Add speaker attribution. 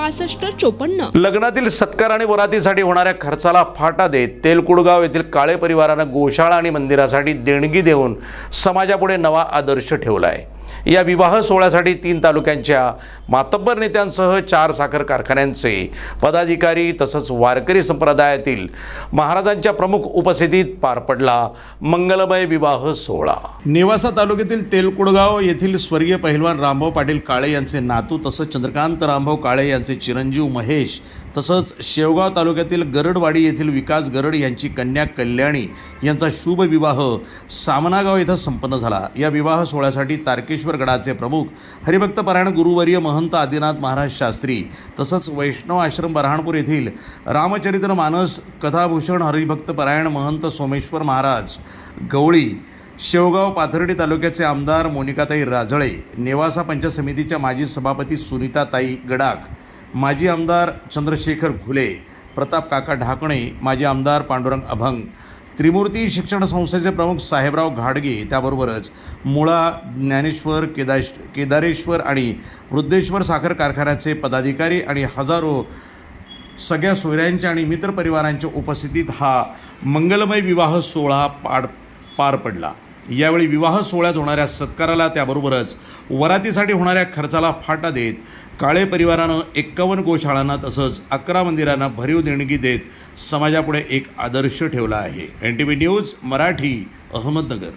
Speaker 1: पासष्ट चोपन्न.
Speaker 2: लग्नातील सत्कार आणि वरातीसाठी होणाऱ्या खर्चाला फाटा देत तेलकुडगाव येथील काळे परिवारानं गोशाळा आणि मंदिरासाठी देणगी देऊन समाजापुढे नवा आदर्श ठेवला आहे या विवाह सोहळ्यासाठी तीन तालुक्यांच्या मातब्बर नेत्यांसह चार साखर कारखान्यांचे पदाधिकारी तसंच वारकरी संप्रदायातील महाराजांच्या प्रमुख उपस्थितीत पार पडला मंगलमय विवाह सोहळा. नेवासा तालुक्यातील तेलकुडगाव येथील स्वर्गीय पहिलवान रामभाऊ पाटील काळे यांचे नातू तसंच चंद्रकांत रामभाऊ काळे यांचे चिरंजीव महेश तसंच शेवगाव तालुक्यातील गरडवाडी येथील विकास गरड यांची कन्या कल्याणी यांचा शुभ विवाह सामनागाव इथं संपन्न झाला. या विवाह सोहळ्यासाठी तारकेश्वर गडाचे प्रमुख हरिभक्त परायण गुरुवर्य महंत आदिनाथ महाराज शास्त्री तसंच वैष्णव आश्रम बऱ्हाणपूर येथील रामचरित्र मानस कथाभूषण हरिभक्त परायण महंत सोमेश्वर महाराज गवळी शेवगाव पाथर्डी तालुक्याचे आमदार मोनिकाताई राजळे नेवासा पंचायत समितीच्या माजी सभापती सुनीताताई गडाख माजी आमदार चंद्रशेखर घुले प्रताप काका ढाकणे माजी आमदार पांडुरंग अभंग त्रिमूर्ती शिक्षण संस्थेचे प्रमुख साहेबराव घाडगे त्याबरोबरच मुळा ज्ञानेश्वर केदाश केदारेश्वर आणि वृद्धेश्वर साखर कारखान्याचे पदाधिकारी आणि हजारो सगळ्या सोयऱ्यांच्या आणि मित्रपरिवारांच्या उपस्थितीत हा मंगलमय विवाह सोहळा पाड पार पडला. यावेळी विवाह सोहळ्यात होणाऱ्या सत्काराला त्याबरोबरच वरातीसाठी होणाऱ्या खर्चाला फाटा देत काळे परिवारानं एक्कावन्न गोशाळांना तसंच अकरा मंदिरांना भरीव देणगी देत समाजापुढे एक आदर्श ठेवला आहे. N T V news Marathi Ahmednagar.